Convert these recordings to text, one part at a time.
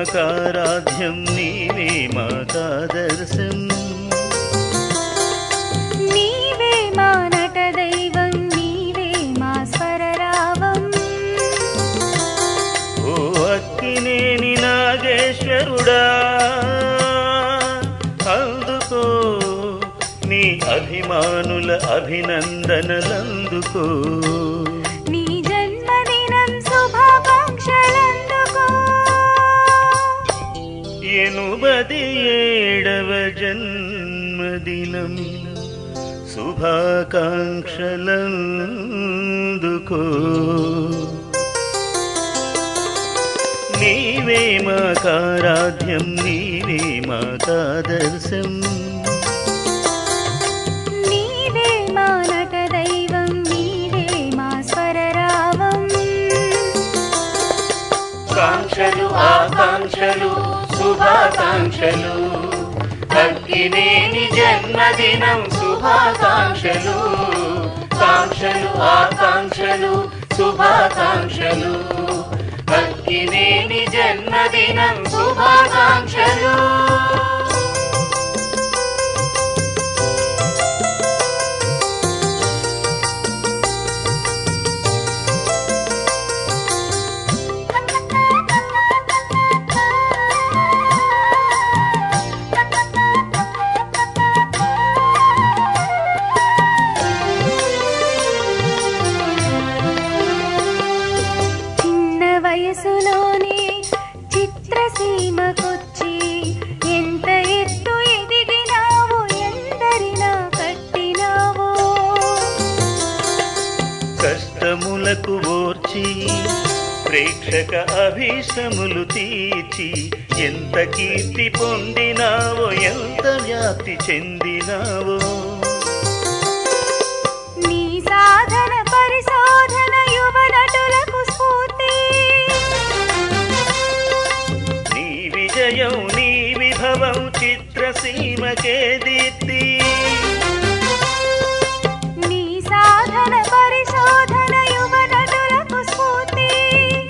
నాకారాధ్యం నీవే మాతాదర్శం నీవే మా నటదైవం నీవే మా స్వరరావం. ఓ అక్కినేని నాగేశ్వరుడా అందుకో నీ అభిమానుల అభినందనలందుకో. ఎనుబది ఏడవ జన్మదినం శుభాకాంక్షలందుకో నీవే మాకారాధ్యం నీవే మాకాదర్శం నీవే మా నట దైవం నీవే మా స్వరరావం కాంక్షలు ఆకాంక్షలు శుభాకాంక్షలు. అగ్గినేని జన్మదినం శుభాకాంక్షలు. కాంక్షలు ఆకాంక్షలు శుభాకాంక్షలు. అగ్గినేని జన్మదినం శుభాకాంక్షలు. సీమకొచ్చి ఎంత ఎత్తు ఎదిగినావు ఎందరినా కట్టినావో? కష్టములకు ఓర్చి ప్రేక్షక అభీష్టములు తీర్చి ఎంత కీర్తి పొందినావో ఎంత వ్యాప్తి చెందినావో? చిత్రసీమకే దీప్తి నీ సాధన పరిశోధన యువ నటులకు స్ఫూర్తి.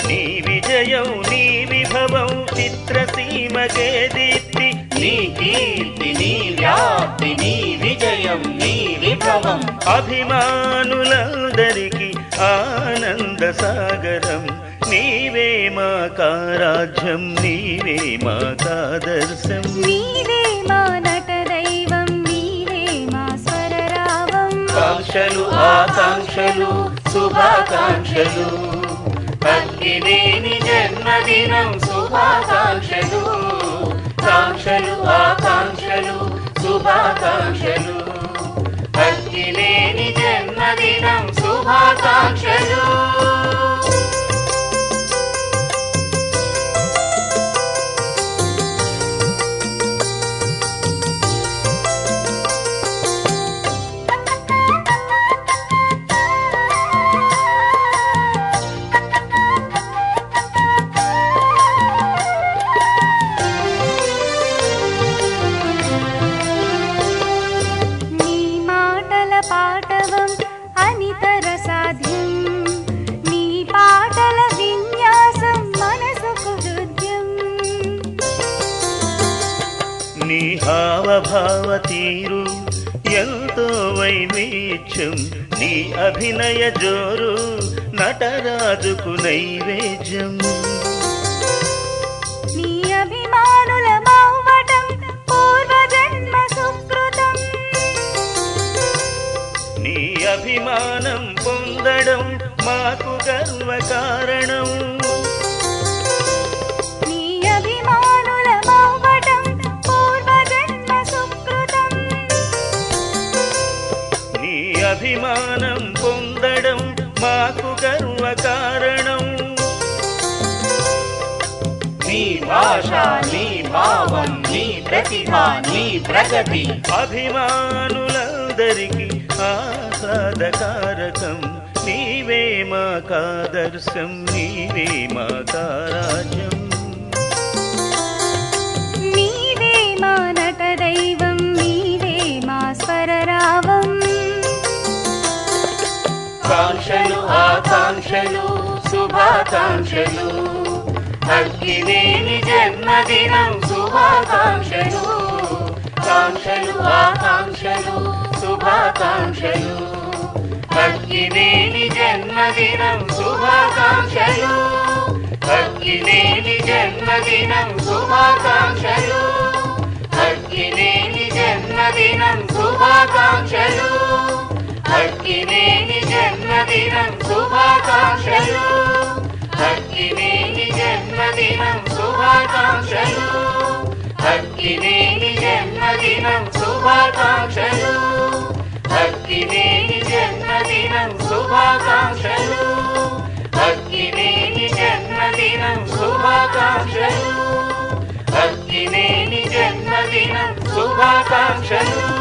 నీ విజయం నీ విభవం చిత్రసీమకే దీప్తి నీ కీర్తి నీ వ్యాప్తి నీ విజయం నీ విభవం. అభిమానులందరికీ ఆనంద సాగరం. నీవే మా కారాజ్యం నీవే మా కాదర్శం. నీవే కాంక్షలు ఆకాంక్షలు శుభాకాంక్షలు. అగ్గినేని జన్మదినం శుభాకాంక్షలు. కాంక్షలు ఆకాంక్షలు శుభాకాంక్షలు. అగ్గినేని జన్మదినం శుభాకాంక్షలు. హావభావ తీరు ఎంతో వైవిధ్యం నీ అభినయ జోరు నటరాజుకు నైవేద్యం. నీ అభిమానుల మౌవటం పూర్వజన్మ సుకృతం. నీ అభిమానం పొందడం మాకు గర్వకారణం. నీ అభిమానం పొందడం మాకు గర్వకారణం నీ భాష నీ భావం నీ ప్రతిభ నీ ప్రగతి. అభిమానులందరికీ ఆహ్లాదకారకం. నీవే మా కాదర్శం నీవే మా కారాజ్యం కాంక్షలు ఆకాంక్షలు శుభాకాంక్షలు. అగ్గినేని జన్మదినం శుభాకాంక్షలు. కాంక్షలు ఆకాంక్షలు శుభాకాంక్షలు. అగ్గినేని జన్మదినం శుభాకాంక్షలు. అగ్గినేని జన్మదినం శుభాకాంక్షలు. అగ్గినేని జన్మదినం శుభాకాంక్షలు. जन्मदिनं जन्मदिनं जन्मदिनं सुभा जन्मदिनं अग्नि जन्मदिनं शुभाकाक्षा